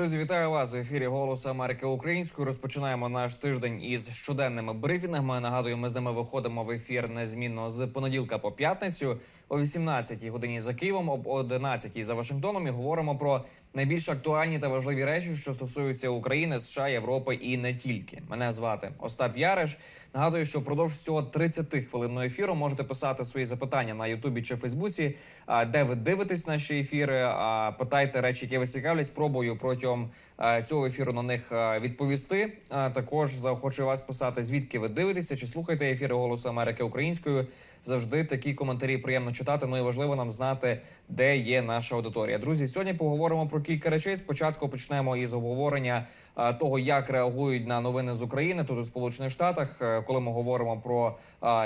Друзі, вітаю вас в ефірі «Голос Америки Українською. Розпочинаємо наш тиждень із щоденними брифінгами. Нагадую, ми з ними виходимо в ефір незмінно з понеділка по п'ятницю о 18-й годині за Києвом, об 11-й за Вашингтоном. І говоримо про найбільш актуальні та важливі речі, що стосуються України, США, Європи і не тільки. Мене звати Остап Яриш. Нагадую, що впродовж цього 30 хвилинного ефіру можете писати свої запитання на Ютубі чи Фейсбуці, де ви дивитесь наші ефіри. а, Питайте речі, які вас цікавлять. Спробую протягом цього ефіру на них відповісти. Також заохочую вас писати, звідки ви дивитеся, чи слухаєте ефіри Голосу Америки українською. Завжди такі коментарі приємно читати. Ну і важливо нам знати, де є наша аудиторія. Друзі, сьогодні поговоримо про кілька речей. Спочатку почнемо із обговорення того, як реагують на новини з України тут у Сполучених Штатах, Е, коли ми говоримо про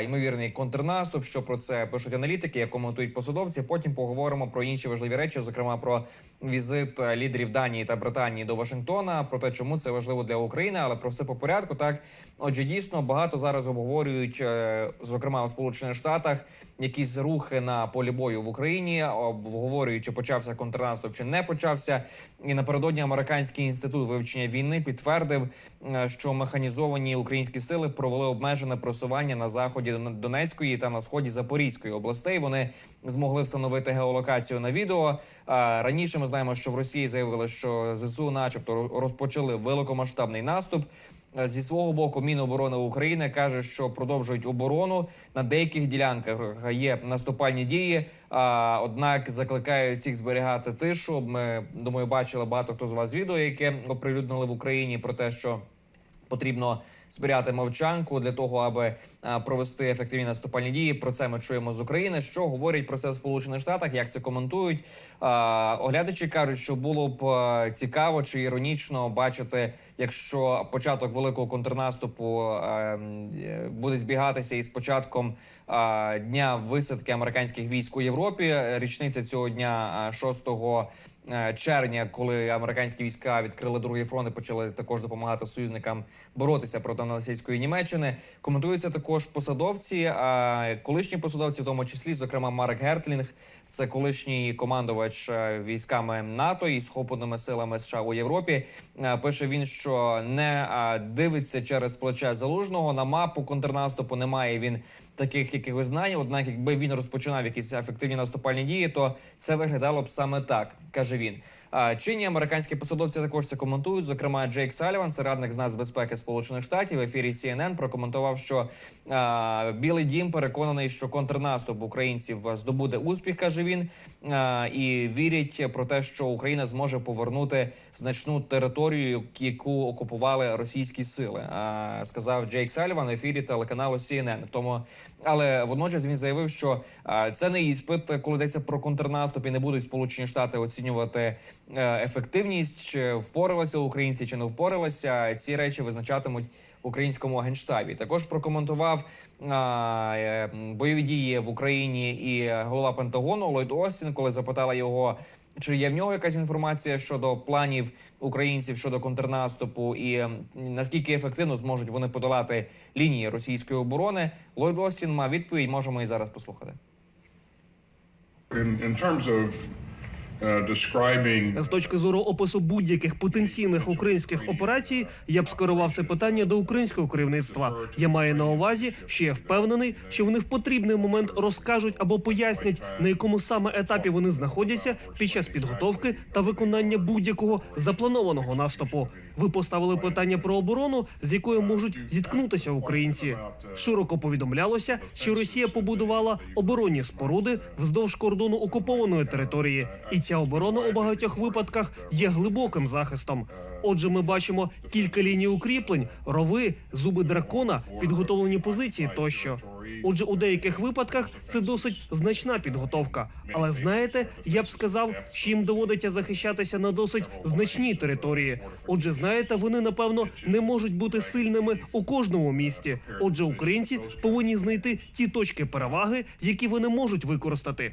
ймовірний контрнаступ, що про це пишуть аналітики, як коментують посадовці. Потім поговоримо про інші важливі речі, зокрема про візит е, лідерів Данії та Британії до Вашингтона, про те, чому це важливо для України, але про все по порядку. Так, отже, дійсно багато зараз обговорюють, е, зокрема у Сполучених Штатах, якісь рухи на полі бою в Україні, обговорюють, чи почався контрнаступ, чи не почався. І напередодні американський інститут вивчення війни підтвердив, е, що механізовані українські сили провели обмежене просування на заході Дон- Донецької та на сході Запорізької областей. Вони змогли встановити геолокацію на відео. Раніше ми знаємо, що в Росії заявили, що ЗСУ, начебто, розпочали великомасштабний наступ. Е, Зі свого боку, Міноборони України каже, що продовжують оборону на деяких ділянках є наступальні дії. А однак закликають всіх зберігати тишу. Ми думаю, бачили багато хто з вас відео, яке оприлюднили в Україні про те, що потрібно зберігати мовчанку для того, аби провести ефективні наступальні дії. Про це ми чуємо з України. Що говорять про це в Сполучених Штатах? Як це коментують? Оглядачі кажуть, що було б цікаво чи іронічно бачити, якщо початок великого контрнаступу е, буде збігатися із початком дня висадки американських військ у Європі. Річниця цього дня а, 6 е, червня, коли американські війська відкрили другий фронт і почали також допомагати союзникам боротися проти нацистської Німеччини. Коментуються також посадовці, а колишні посадовці, в тому числі, зокрема Марк Гертлінг, це колишній командувач е, військами НАТО і схопленими силами США у Європі. Е, Пише він, що не дивиться через плече залужного на мапу контрнаступу. Немає він таких якихось знань. Однак, якби він розпочинав якісь ефективні наступальні дії, то це виглядало б саме так, каже він. Чинні американські посадовці також це коментують. Зокрема, Джейк Саліван, це радник з нацбезпеки Сполучених Штатів, в ефірі CNN прокоментував, що а, Білий Дім переконаний, що контрнаступ українців здобуде успіх, каже він, а, і вірять про те, що Україна зможе повернути значну територію, яку окупували російські сили. А, сказав Джейк Саліван в ефірі телеканалу CNN. Тому, але водночас він заявив, що а, це не іспит, коли йдеться про контрнаступ, і не будуть Сполучені Штати оцінювати ефективність, чи впоралися українці, чи не впоралися. Ці речі визначатимуть в українському генштабі. Також прокоментував е, м, бойові дії в Україні і голова Пентагону Ллойд Остін, коли запитала його. Чи є в нього якась інформація щодо планів українців щодо контрнаступу, і наскільки ефективно зможуть вони подолати лінії російської оборони? Ллойд Остін мав відповідь. Можемо і зараз послухати. In, in terms of З точки зору опису будь-яких потенційних українських операцій, я б скерував це питання до українського керівництва. Я маю на увазі, що я впевнений, що вони в потрібний момент розкажуть або пояснять, на якому саме етапі вони знаходяться під час підготовки та виконання будь-якого запланованого наступу. Ви поставили питання про оборону, з якою можуть зіткнутися українці. Широко повідомлялося, що Росія побудувала оборонні споруди вздовж кордону окупованої території, і ця оборона у багатьох випадках є глибоким захистом. Отже, ми бачимо кілька ліній укріплень, рови, зуби дракона, підготовлені позиції тощо. Отже, у деяких випадках це досить значна підготовка. Але знаєте, я б сказав, що їм доводиться захищатися на досить значній території. Отже, знаєте, вони напевно не можуть бути сильними у кожному місті. Отже, українці повинні знайти ті точки переваги, які вони можуть використати.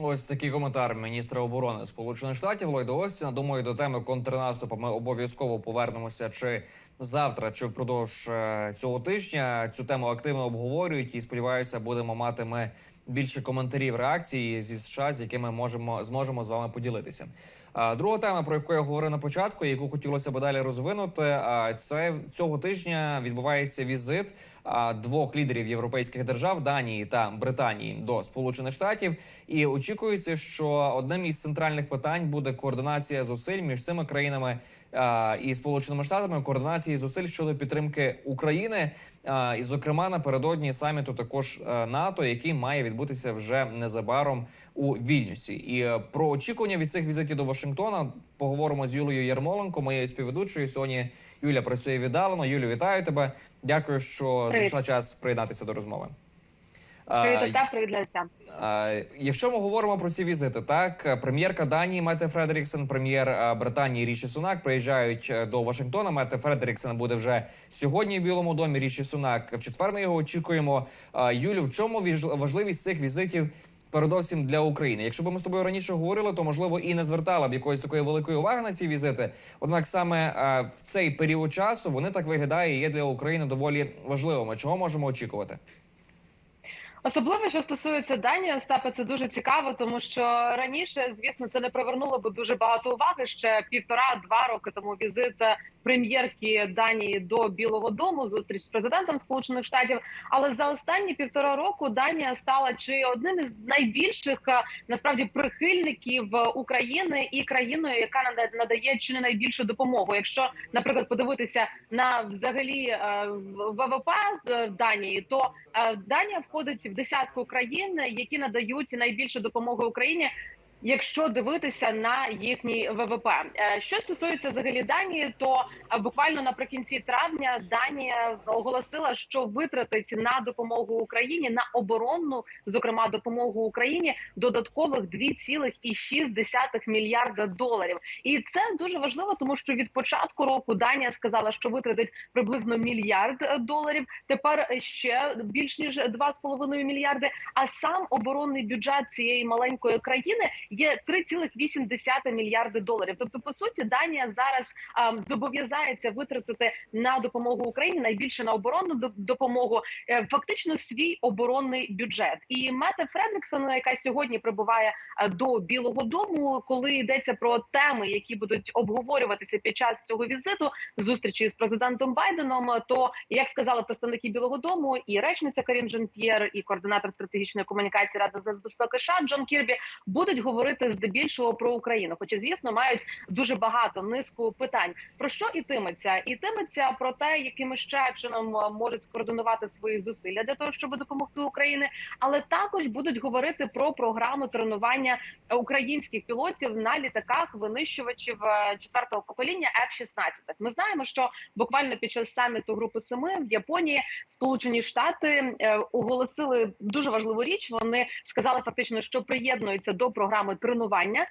Ось такий коментар міністра оборони Сполучених Штатів Ллойда Остіна. Думаю, до теми контрнаступу ми обов'язково повернемося чи завтра, чи впродовж е, цього тижня. Цю тему активно обговорюють і сподіваюся, будемо мати ми більше коментарів реакції зі США, з якими можемо зможемо з вами поділитися. Друга тема, про яку я говорив на початку, яку хотілося б далі розвинути, це цього тижня відбувається візит двох лідерів європейських держав Данії та Британії до Сполучених Штатів. І очікується, що одним із центральних питань буде координація зусиль між цими країнами і Сполученими Штатами, координації зусиль щодо підтримки України. І, зокрема, напередодні саміту також е, НАТО, який має відбутися вже незабаром у Вільнюсі. І е, про очікування від цих візитів до Вашингтона поговоримо з Юлією Ярмоленко, моєю співведучою. Сьогодні Юля працює віддалено. Юлю, вітаю тебе. Дякую, що Привіт. знайшла час приєднатися до розмови. Привіт, Остап, привіт глядачам. а, Якщо ми говоримо про ці візити, так прем'єрка Данії Мете Фредеріксен, прем'єр Британії Ріші Сунак приїжджають е, до Вашингтона. Мете Фредеріксен буде вже сьогодні в Білому домі. Ріші Сунак в четвер ми його очікуємо. Юлю, в чому важливість цих візитів? Передовсім для України. Якщо б ми з тобою раніше говорили, то можливо і не звертала б якоїсь такої великої уваги на ці візити. Однак саме а, в цей період часу вони так виглядає і є для України доволі важливими. Чого можемо очікувати? Особливо, що стосується Данії, Остапа, це дуже цікаво, тому що раніше, звісно, це не привернуло би дуже багато уваги. Ще півтора-два роки тому візит прем'єрки Данії до Білого Дому, зустріч з президентом Сполучених Штатів. Але за останні півтора року Данія стала чи одним із найбільших е, насправді прихильників України і країною, яка нада- надає чи не найбільшу допомогу. Якщо, наприклад, подивитися на взагалі е, ВВП Данії, то е, Данія входить десятку країн, які надають найбільше допомоги Україні. Якщо дивитися на їхній ВВП, Е, що стосується взагалі Данії, то е, буквально наприкінці травня Данія оголосила, що витратить на допомогу Україні на оборонну, зокрема допомогу Україні, додаткових 2,6 мільярда доларів. І це дуже важливо, тому що від початку року Данія сказала, що витратить приблизно мільярд е, доларів. Тепер ще більш ніж 2,5 мільярди. А сам оборонний бюджет цієї маленької країни є 3,8 мільярди доларів. Тобто, по суті, Данія зараз ем, зобов'язається витратити на допомогу Україні найбільше на оборонну доп- допомогу, е, фактично свій оборонний бюджет. І Мете Фредріксон, яка сьогодні прибуває до Білого Дому, коли йдеться про теми, які будуть обговорюватися під час цього візиту, зустрічі з президентом Байденом, то як сказали представники Білого Дому, і речниця Карін Жан П'єр, і координатор стратегічної комунікації Ради з нацбезпеки США Джон Кірбі будуть говорити здебільшого про Україну. Хоча, звісно, мають дуже багато низку питань. Про що ітиметься? Ітиметься про те, якими ще чином можуть скоординувати свої зусилля для того, щоб допомогти Україні, але також будуть говорити про програму тренування українських пілотів на літаках винищувачів е, четвертого покоління F-16. Ми знаємо, що буквально під час саміту Групи Семи в Японії Сполучені Штати е, оголосили дуже важливу річ. Вони сказали фактично, що приєднуються до програми тренування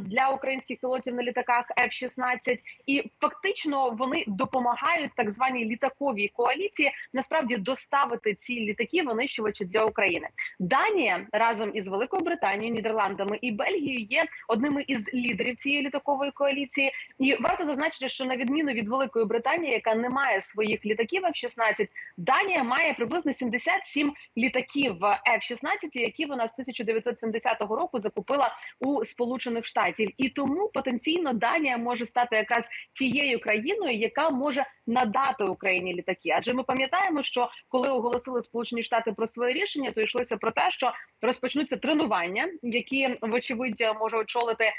для українських пілотів на літаках F-16. і фактично вони допомагають так званій літаковій коаліції насправді доставити ці літаки винищувачі для України. Данія разом із Великою Британією, Нідерландами і Бельгією є одними із лідерів цієї літакової коаліції. І варто зазначити, що на відміну від Великої Британії, яка не має своїх літаків F-16, Данія має приблизно 77 літаків F-16, які вона з 1970 року закупила у Сполучених Штатів. І тому потенційно Данія може стати якраз тією країною, яка може надати Україні літаки. Адже ми пам'ятаємо, що коли оголосили Сполучені Штати про своє рішення, то йшлося про те, що розпочнуться тренування, які вочевидь може очолити е,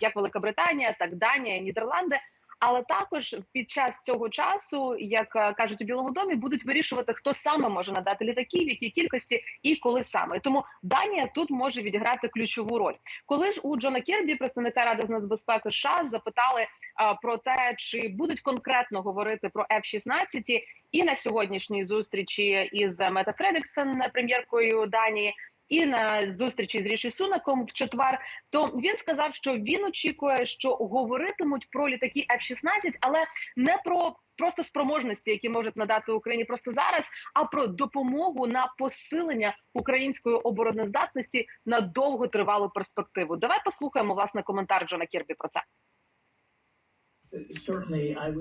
як Велика Британія, так Данія, Нідерланди. Але також під час цього часу, як е, кажуть у Білому домі, будуть вирішувати, хто саме може надати літаків, в якій кількості і коли саме. Тому Данія тут може відіграти ключову роль. Коли ж у Джона Кірбі, представника ради з нацбезпеки США, запитали а, про те, чи будуть конкретно говорити про F-16, і на сьогоднішній зустрічі із Мета Фредеріксен, прем'єркою Данії. І на зустрічі з Ріші Сунаком в четвер, то він сказав, що він очікує, що говоритимуть про літаки F-16, але не про просто спроможності, які можуть надати Україні просто зараз, а про допомогу на посилення української обороноздатності на довготривалу перспективу. Давай послухаємо власне коментар Джона Кірбі про це.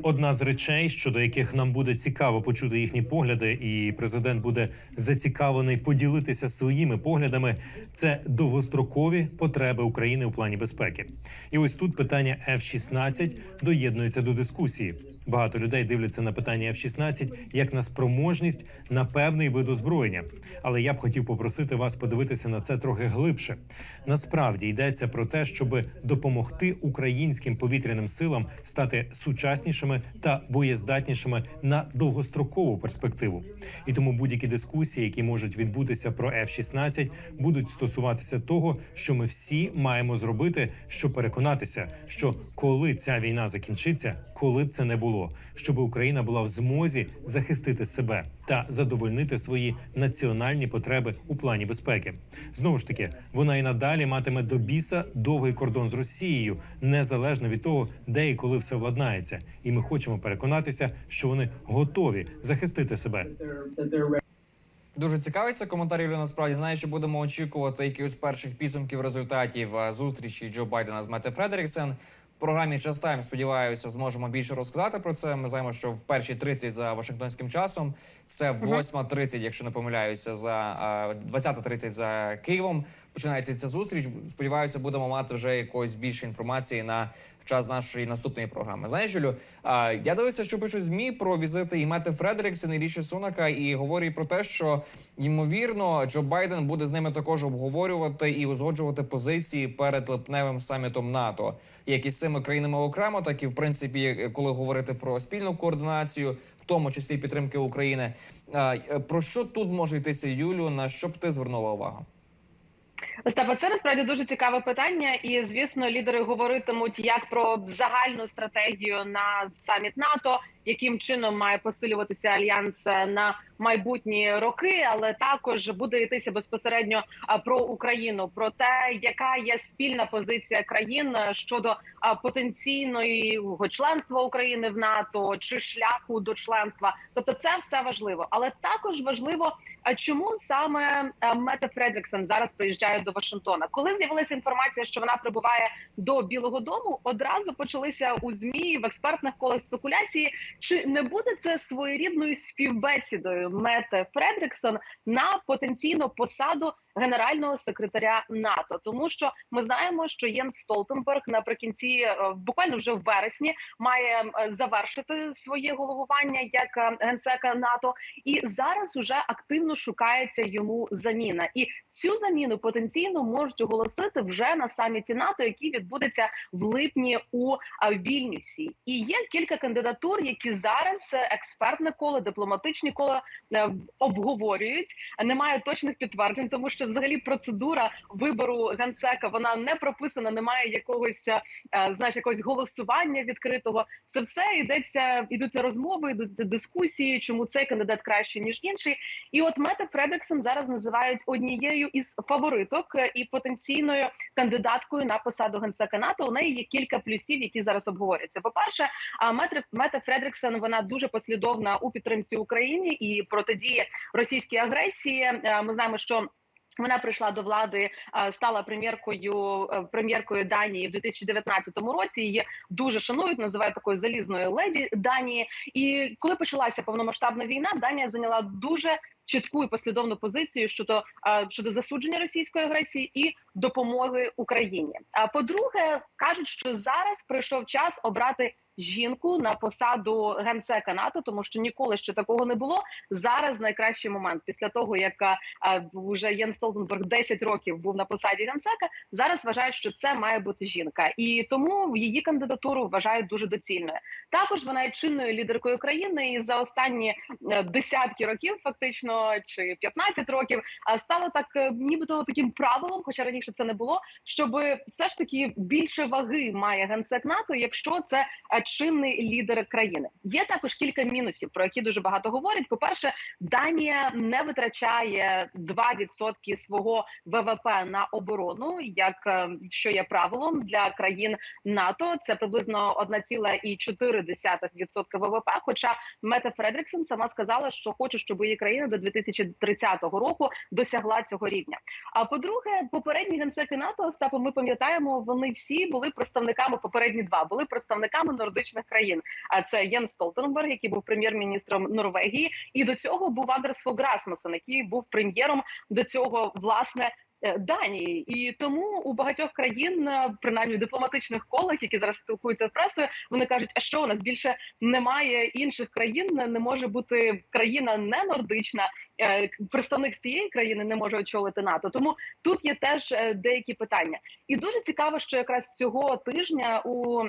Одна з речей, щодо яких нам буде цікаво почути їхні погляди, і президент буде зацікавлений поділитися своїми поглядами. Це довгострокові потреби України у плані безпеки. І ось тут питання F-16 доєднується до дискусії. Багато людей дивляться на питання F-16 як на спроможність на певний вид озброєння. Але я б хотів попросити вас подивитися на це трохи глибше. Насправді йдеться про те, щоб допомогти українським повітряним силам стати сучаснішими та боєздатнішими на довгострокову перспективу. І тому будь-які дискусії, які можуть відбутися про F-16, будуть стосуватися того, що ми всі маємо зробити, щоб переконатися, що коли ця війна закінчиться, коли б це не було, щоб Україна була в змозі захистити себе та задовольнити свої національні потреби у плані безпеки. Знову ж таки, вона і надалі матиме до біса довгий кордон з Росією, незалежно від того, де і коли все владнається. І ми хочемо переконатися, що вони готові захистити себе. Дуже цікавий це коментар, Юлія, насправді. Знаю, що будемо очікувати якихось перших підсумків результатів зустрічі Джо Байдена з Мете Фредеріксен. Програмі «Час Тайм», сподіваюся, зможемо більше розказати про це. Ми знаємо, що в першій 30 за Вашингтонським часом. Це 8.30, якщо не помиляюся, за е, 20.30 за Києвом. Починається ця зустріч. Сподіваюся, будемо мати вже якоїсь більше інформації на час нашої наступної програми. Знаєш, Юлю, я дивився, що пишуть змі про візити і Мети Фредеріксен, і Ріші Сунака, і говорять про те, що ймовірно Джо Байден буде з ними також обговорювати і узгоджувати позиції перед липневим самітом НАТО, як і з цими країнами окремо, так і в принципі, коли говорити про спільну координацію, в тому числі підтримки України. Е, Про що тут може йтися, Юлю? На що б ти звернула увагу? Остапа, це насправді дуже цікаве питання, і звісно, лідери говоритимуть як про загальну стратегію на саміт НАТО, яким чином має посилюватися альянс на майбутні роки, але також буде йтися безпосередньо про Україну, про те, яка є спільна позиція країн щодо а, потенційного членства України в НАТО чи шляху до членства. Тобто, це все важливо, але також важливо, чому саме Мета Фредріксон зараз приїжджає до Вашингтона. Коли з'явилася інформація, що вона прибуває до Білого Дому, одразу почалися у змі в експертних колах спекуляції. Чи не буде це своєрідною співбесідою Мете Фредріксон на потенційну посаду генерального секретаря НАТО? Тому що ми знаємо, що Єнс Столтенберг наприкінці е, буквально вже в вересні має е, завершити своє головування як е, генсека НАТО, і зараз уже активно шукається йому заміна. І цю заміну потенційно можуть оголосити вже на саміті НАТО, який відбудеться в липні у Вільнюсі. І є кілька кандидатур, які зараз експертне коло, дипломатичні коло обговорюють. Немає точних підтверджень, тому що взагалі процедура вибору генсека вона не прописана. Немає якогось е, знаєш, якогось голосування відкритого. Це все йдеться, ідуться розмови, йдуть дискусії, чому цей кандидат краще ніж інший. І от Мета Фредеріксон зараз називають однією із фавориток е, і потенційною кандидаткою на посаду генсека НАТО. У неї є кілька плюсів, які зараз обговорюються. По перше, Мета, Мета вона дуже послідовна у підтримці України і протидії російській агресії. Е, Ми знаємо, що вона прийшла до влади, стала прем'єркою е, прем'єркою Данії в 2019 році. Її дуже шанують, називають такою залізною леді Данії. І коли почалася повномасштабна війна, Данія зайняла дуже чітку і послідовну позицію щодо щодо засудження російської агресії і допомоги Україні. А по-друге, кажуть, що зараз прийшов час обрати. Жінку на посаду генсека НАТО, тому що ніколи ще такого не було. Зараз найкращий момент після того, як а, вже Єн Столтенберг 10 років був на посаді генсека. Зараз вважають, що це має бути жінка, і тому її кандидатуру вважають дуже доцільною. Також вона є чинною лідеркою країни, і за останні е, десятки років, фактично чи 15 років, а стало так, е, нібито таким правилом, хоча раніше це не було. Щоб все ж таки більше ваги має генсек НАТО, якщо це е, чинний лідер країни. Є також кілька мінусів, про які дуже багато говорять. По перше, Данія не витрачає 2% свого ВВП на оборону, як е, що є правилом для країн НАТО. Це приблизно 1,4% ВВП. Хоча Мета Фредріксон сама сказала, що хоче, щоб її країна до 2030 року досягла цього рівня. А по-друге, попередні генсеки НАТО Остапа, ми пам'ятаємо, вони всі були представниками. Попередні два були представниками нордичної нордичних країн. А це Єн Столтенберг, який був прем'єр-міністром Норвегії, і до цього був Андерс Фограсмусен, який був прем'єром до цього власне. Е, Данії і тому у багатьох країн, е, принаймні в дипломатичних колах, які зараз спілкуються з пресою, вони кажуть, а що у нас більше немає інших країн, не може бути країна не нордична. е, Представник з цієї країни не може очолити НАТО. Тому тут є теж деякі питання. І дуже цікаво, що якраз цього тижня у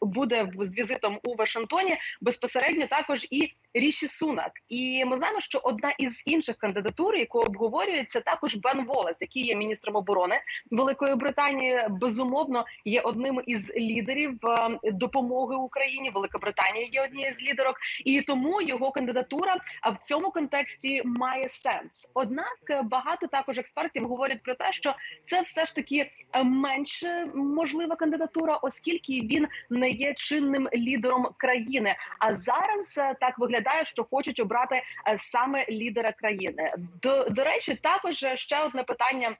буде з візитом у Вашингтоні безпосередньо також і Ріші Сунак. І ми знаємо, що одна із інших кандидатур, яку обговорюється, також Бен Волес, який є міністром оборони Великої Британії, безумовно є одним із лідерів е, допомоги Україні. Велика Британія є однією з лідерок, і тому його кандидатура в цьому контексті має сенс. Однак е, багато також експертів говорять про те, що це все ж таки е, менш можлива кандидатура, оскільки він не є чинним лідером країни. А зараз так виглядає, що хочуть обрати саме лідера країни. До, до речі, також ще одне питання.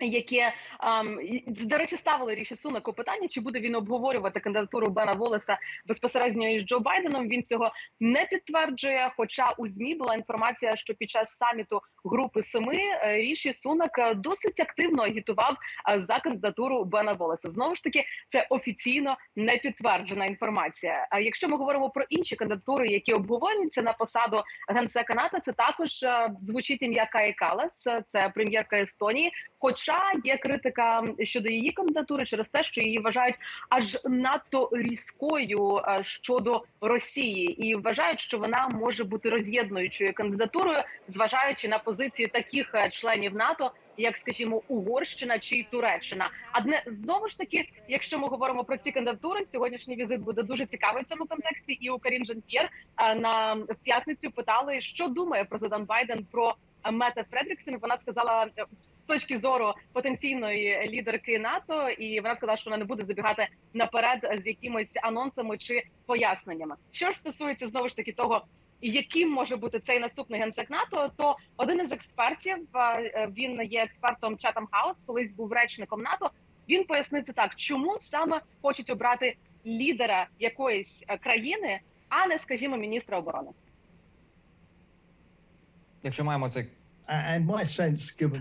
Яке ем, до речі ставили ріші сунаку питання, чи буде він обговорювати кандидатуру Бена Волеса безпосередньо із Джо Байденом? Він цього не підтверджує. Хоча у змі була інформація, що під час саміту групи семи е, ріші сунак е, досить активно агітував е, за кандидатуру Бена Волеса. Знову ж таки, це офіційно не підтверджена інформація. А якщо ми говоримо про інші кандидатури, які обговорюються на посаду генсека НАТО, це також звучить ім'я Каї Калас, це прем'єрка Естонії. Хоча є критика щодо її кандидатури через те, що її вважають аж надто різкою е, щодо Росії, і вважають, що вона може бути роз'єднуючою кандидатурою, зважаючи на позиції таких е, членів НАТО. Як скажімо, Угорщина чи Туреччина, адне знову ж таки, якщо ми говоримо про ці кандидатури, сьогоднішній візит буде дуже цікавий в цьому контексті. І у Карін Жан-П'єр е, на в п'ятницю питали, що думає президент Байден про е, Мете Фредріксен. Вона сказала е, з точки зору потенційної лідерки НАТО, і вона сказала, що вона не буде забігати наперед з якимись анонсами чи поясненнями. Що ж стосується знову ж таки того. Яким може бути цей наступний генсек НАТО? То один із експертів е, він є експертом Chatham House, колись був речником НАТО. Він пояснив це так, чому саме хочуть обрати лідера якоїсь країни, а не, скажімо, міністра оборони. Якщо маємо цей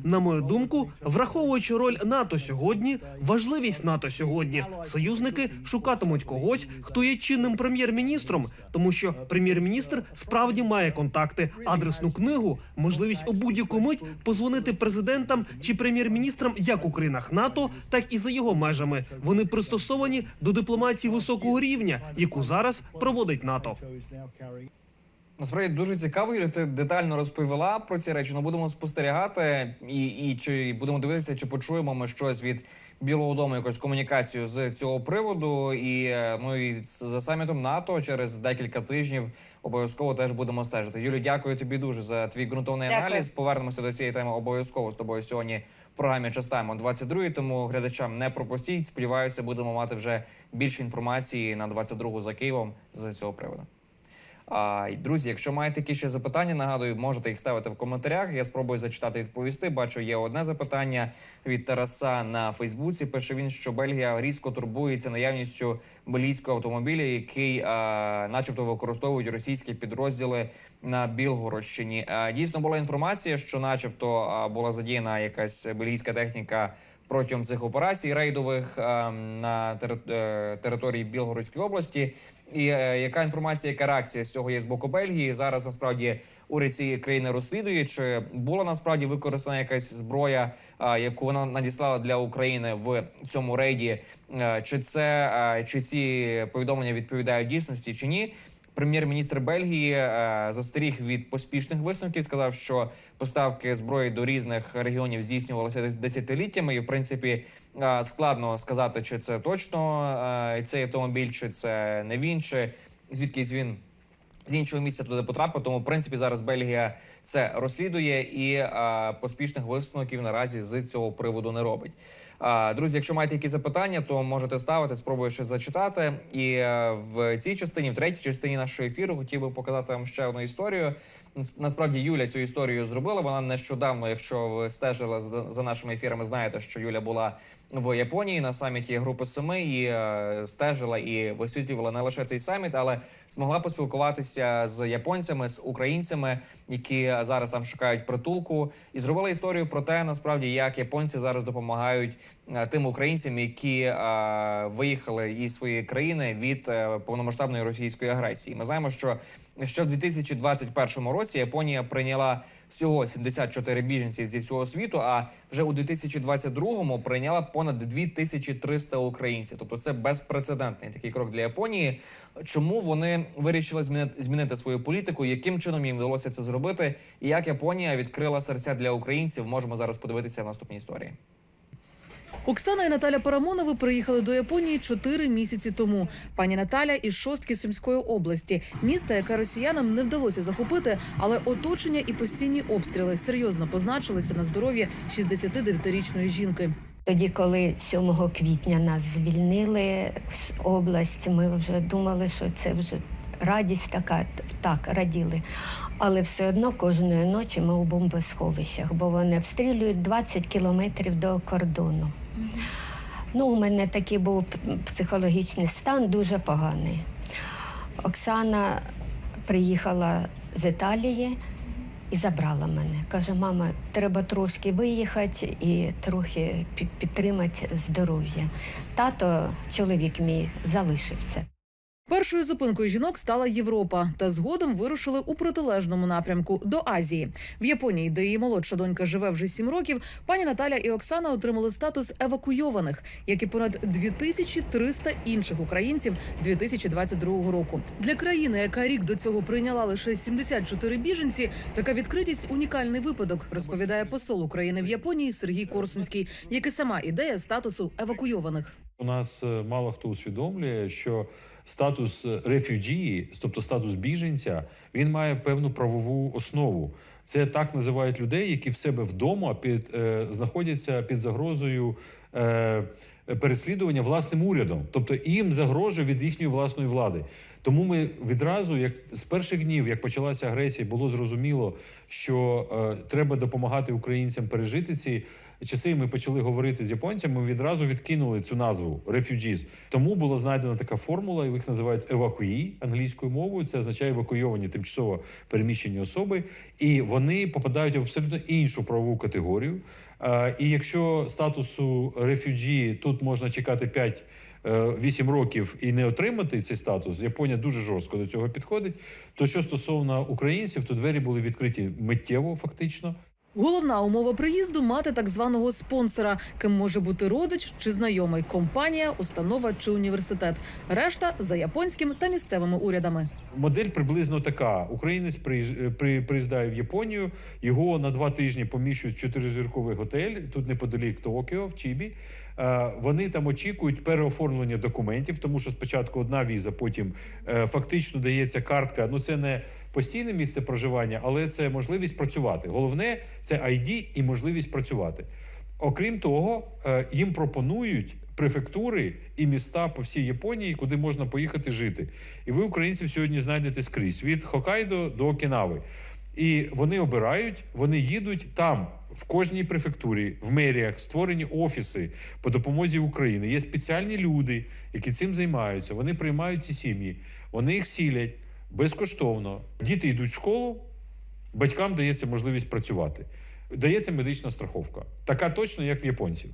На мою думку, враховуючи роль НАТО сьогодні, важливість НАТО сьогодні, союзники шукатимуть когось, хто є чинним прем'єр-міністром, тому що прем'єр-міністр справді має контакти, адресну книгу, можливість у будь-яку мить позвонити президентам чи прем'єр-міністрам як у країнах НАТО, так і за його межами. Вони пристосовані до дипломатії високого рівня, яку зараз проводить НАТО. Насправді дуже цікаво, Юля, ти детально розповіла про ці речі. Ну будемо спостерігати і, і чи будемо дивитися, чи почуємо ми щось від Білого Дому, якусь комунікацію з цього приводу. І е, ну і за самітом НАТО через декілька тижнів обов'язково теж будемо стежити. Юлі, дякую тобі дуже за твій ґрунтовний Дякую. аналіз. Повернемося до цієї теми обов'язково з тобою сьогодні в програмі Частаємо 22 Тому глядачам не пропустіть. Сподіваюся, будемо мати вже більше інформації на 22 за Києвом з цього приводу. А, й, друзі, якщо маєте якісь ще запитання, нагадую, можете їх ставити в коментарях. Я спробую зачитати і відповісти. Бачу, є одне запитання від Тараса на Фейсбуці. Пише він, що Бельгія різко турбується наявністю бельгійського автомобіля, який, а, начебто, використовують російські підрозділи на Білгородщині. А, дійсно була інформація, що, начебто, а, була задіяна якась бельгійська техніка. Протягом цих операцій рейдових а, на тери- е, території Білгородської області, і е, яка інформація, яка реакція з цього є з боку Бельгії? Зараз насправді уряд цієї країни розслідує, чи була насправді використана якась зброя, а, яку вона надіслала для України в цьому рейді? Е, Чи це е, чи ці повідомлення відповідають дійсності, чи ні? Прем'єр-міністр Бельгії е, застеріг від поспішних висновків. Сказав, що поставки зброї до різних регіонів здійснювалися десятиліттями, і в принципі е, складно сказати, чи це точно е, цей автомобіль, чи це не він, чи звідкись він з іншого місця туди потрапив. Тому в принципі зараз Бельгія це розслідує і е, поспішних висновків наразі з цього приводу не робить. Друзі, якщо маєте якісь запитання, то можете ставити, спробую щось зачитати. І е, в цій частині, в третій частині нашого ефіру, хотів би показати вам ще одну історію. Нас- Насправді Юля цю історію зробила. Вона нещодавно, якщо ви стежили за нашими ефірами, знаєте, що Юля була в Японії на саміті Групи Семи і е, стежила і висвітлювала не лише цей саміт, але змогла поспілкуватися з японцями, з українцями, які зараз там шукають притулку, і зробила історію про те, насправді, як японці зараз допомагають е, тим українцям, які е, виїхали із своєї країни від повномасштабної російської агресії. Ми знаємо, що ще в 2021 році Японія прийняла всього 74 біженців зі всього світу. А вже у 2022 прийняла понад 2300 українців. Тобто це безпрецедентний такий крок для Японії. Чому вони вирішили змінити, змінити свою політику? Яким чином їм вдалося це зробити? І як Японія відкрила серця для українців? Можемо зараз подивитися в наступній історії. Оксана і Наталя Парамонови приїхали до Японії чотири місяці тому. Пані Наталя із шостки Сумської області, міста, яке росіянам не вдалося захопити, але оточення і постійні обстріли серйозно позначилися на здоров'ї 69-річної жінки. Тоді, коли 7 квітня нас звільнили з області, ми вже думали, що це вже радість така, так, раділи. Але все одно кожної ночі ми у бомбосховищах, бо вони обстрілюють 20 кілометрів до кордону. Ну, у мене такий був психологічний стан дуже поганий. Оксана приїхала з Італії і забрала мене. Каже, мама, треба трошки виїхати і трохи підтримати здоров'я. Тато, чоловік мій, залишився. Першою зупинкою жінок стала Європа, та згодом вирушили у протилежному напрямку до Азії. В Японії, де її молодша донька живе вже сім років, пані Наталя і Оксана отримали статус евакуйованих, як і понад 2300 інших українців 2022 року. Для країни, яка рік до цього прийняла лише 74 біженці, така відкритість унікальний випадок, розповідає посол України в Японії Сергій Корсунський, як і сама ідея статусу евакуйованих. У нас е, мало хто усвідомлює, що статус рефюджії, тобто статус біженця, він має певну правову основу. Це так називають людей, які в себе вдома під е, знаходяться під загрозою е, переслідування власним урядом, тобто їм загрожує від їхньої власної влади. Тому ми відразу, як з перших днів, як почалася агресія, було зрозуміло, що е, треба допомагати українцям пережити ці часи. Ми почали говорити з японцями. Ми відразу відкинули цю назву refugees. Тому була знайдена така формула, їх називають евакуї англійською мовою. Це означає евакуйовані тимчасово переміщені особи, і вони попадають в абсолютно іншу правову категорію. Е, І якщо статусу рефюджі тут можна чекати 5 8 років і не отримати цей статус, Японія дуже жорстко до цього підходить. То що стосовно українців, то двері були відкриті миттєво, фактично. Головна умова приїзду мати так званого спонсора, ким може бути родич чи знайомий, компанія, установа чи університет. Решта за японським та місцевими урядами. Модель приблизно така: українець е, при- приїздає в Японію, його на два тижні поміщують в чотиризірковий готель тут неподалік Токіо, в Чібі. Е, Вони там очікують переоформлення документів, тому що спочатку одна віза, потім е, фактично дається картка. Ну це не постійне місце проживання, але це можливість працювати. Головне це ID і можливість працювати. Окрім того, е, їм пропонують префектури і міста по всій Японії, куди можна поїхати жити. І ви, українців, сьогодні знайдете скрізь від Хокайдо до Окінави. І вони обирають, вони їдуть там. В кожній префектурі, в меріях створені офіси по допомозі України. Є спеціальні люди, які цим займаються. Вони приймають ці сім'ї, вони їх сілять безкоштовно. Діти йдуть в школу, батькам дається можливість працювати. Дається медична страховка, така точно, як в японців.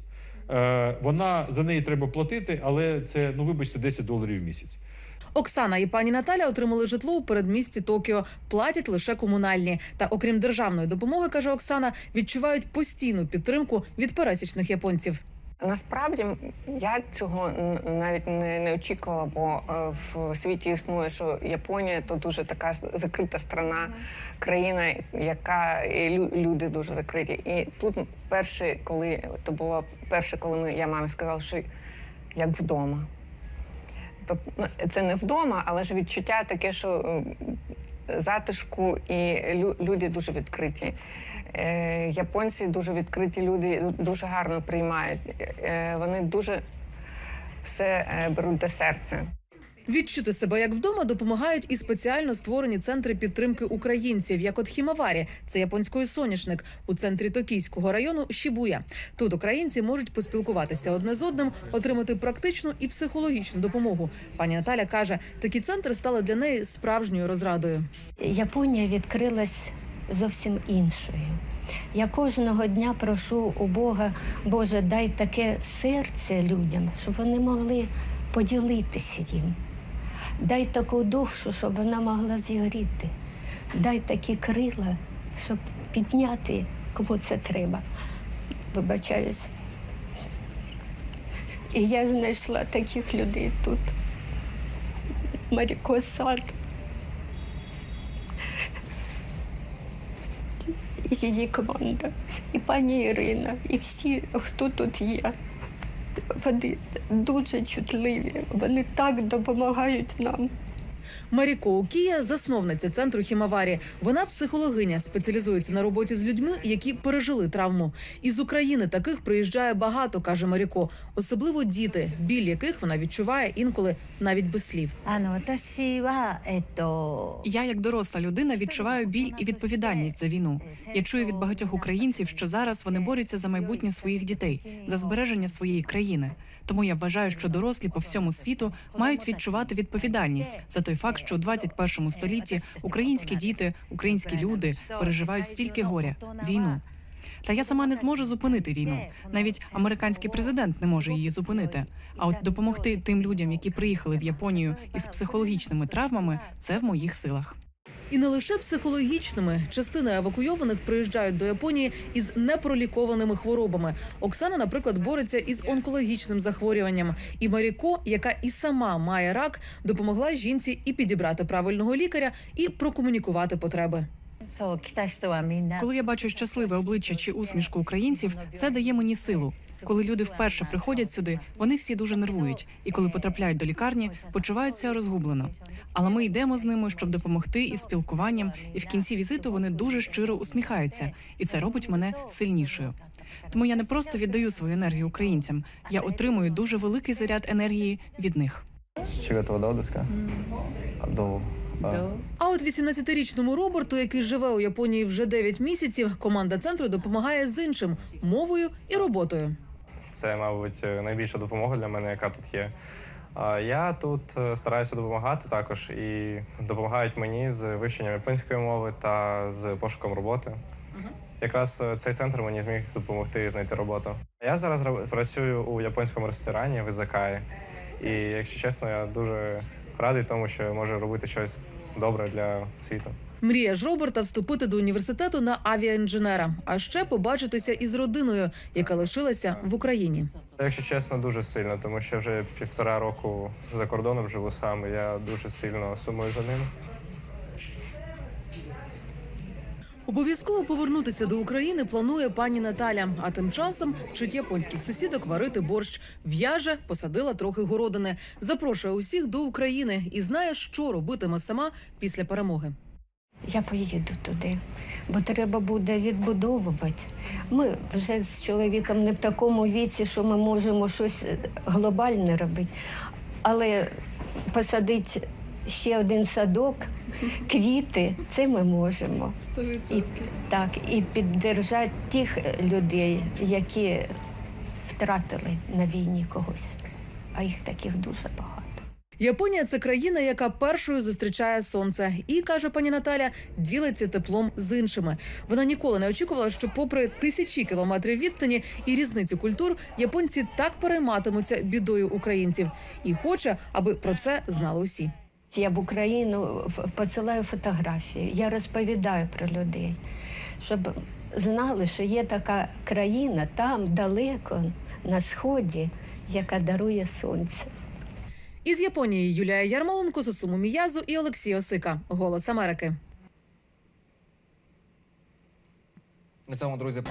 Е, вона за неї треба платити, але це ну вибачте 10 доларів в місяць. Оксана і пані Наталя отримали житло у передмісті Токіо, платять лише комунальні. Та окрім державної допомоги, каже Оксана, відчувають постійну підтримку від пересічних японців. Насправді я цього навіть не, не очікувала, бо е, в світі існує, що Японія то дуже така закрита страна, країна, яка і люди дуже закриті. І тут перше, коли то було перше, коли ми, я мамі сказала, що як вдома. Тобто це не вдома, але ж відчуття таке, що затишку, і лю- люди дуже відкриті. Е, Японці дуже відкриті люди, дуже гарно приймають. Е, Вони дуже все е, беруть до серця. Відчути себе як вдома допомагають і спеціально створені центри підтримки українців, як от Хімаварі, це японський соняшник у центрі Токійського району Шібуя. Тут українці можуть поспілкуватися одне з одним, отримати практичну і психологічну допомогу. Пані Наталя каже, такі центри стали для неї справжньою розрадою. Японія відкрилась зовсім іншою. Я кожного дня прошу у Бога, Боже, дай таке серце людям, щоб вони могли поділитися їм. Дай таку душу, щоб вона могла зігріти. Дай такі крила, щоб підняти, кому це треба. Вибачаюсь. І я знайшла таких людей тут. Маріко Сад. Її команда, і пані Ірина, і всі, хто тут є. Вони дуже чутливі, вони так допомагають нам. Маріко Укія, засновниця центру Хімаварі. Вона психологиня, спеціалізується на роботі з людьми, які пережили травму. Із України таких приїжджає багато, каже Маріко, особливо діти, біль яких вона відчуває інколи навіть без слів. Я, як доросла людина, відчуваю біль і відповідальність за війну. Я чую від багатьох українців, що зараз вони борються за майбутнє своїх дітей, за збереження своєї країни. Тому я вважаю, що дорослі по всьому світу мають відчувати відповідальність за той факт що у 21 столітті українські діти, українські люди переживають стільки горя війну. Та я сама не зможу зупинити війну. Навіть американський президент не може її зупинити. А от допомогти тим людям, які приїхали в Японію із психологічними травмами, це в моїх силах. І не лише психологічними. Частина евакуйованих приїжджають до Японії із непролікованими хворобами. Оксана, наприклад, бореться із онкологічним захворюванням. І Маріко, яка і сама має рак, допомогла жінці і підібрати правильного лікаря, і прокомунікувати потреби. Коли я бачу щасливе обличчя чи усмішку українців, це дає мені силу. Коли люди вперше приходять сюди, вони всі дуже нервують, і коли потрапляють до лікарні, почуваються розгублено. Але ми йдемо з ними, щоб допомогти із спілкуванням, і в кінці візиту вони дуже щиро усміхаються, і це робить мене сильнішою. Тому я не просто віддаю свою енергію українцям, я отримую дуже великий заряд енергії від них. Чи готова до диска? До а от 18-річному Роберту, який живе у Японії вже 9 місяців, команда центру допомагає з іншим мовою і роботою. Це, мабуть, е, найбільша допомога для мене, яка тут є. Я тут е, стараюся допомагати також і допомагають мені з вивченням японської мови та з пошуком роботи. Якраз е, цей центр мені зміг допомогти знайти роботу. Я зараз працюю у японському ресторані в Ізакаї. і якщо чесно, я дуже радий тому, що може робити щось добре для світу. Мрія ж Роберта вступити до університету на авіаінженера, а ще побачитися із родиною, яка лишилася в Україні. Якщо чесно, дуже сильно, тому що вже півтора року за кордоном живу сам. і Я дуже сильно сумую за ним. Обов'язково повернутися до України планує пані Наталя. А тим часом вчить японських сусідок варити борщ. В'яже, посадила трохи городини. Запрошує усіх до України і знає, що робитиме сама після перемоги. Я поїду туди, бо треба буде відбудовувати. Ми вже з чоловіком не в такому віці, що ми можемо щось глобальне робити. Але посадити ще один садок, квіти це ми можемо. І, так, і піддержати тих людей, які втратили на війні когось. А їх таких дуже багато. Японія це країна, яка першою зустрічає сонце, і каже пані Наталя, ділиться теплом з іншими. Вона ніколи не очікувала, що, попри тисячі кілометрів відстані і різницю культур, японці так перейматимуться бідою українців, і хоче, аби про це знали усі. Я в Україну посилаю фотографії, я розповідаю про людей, щоб знали, що є така країна там далеко на сході, яка дарує сонце. Із Японії Юлія Ярмоленко, Сосуму Міязу і Олексій Осика. Голос Америки. На цьому друзі.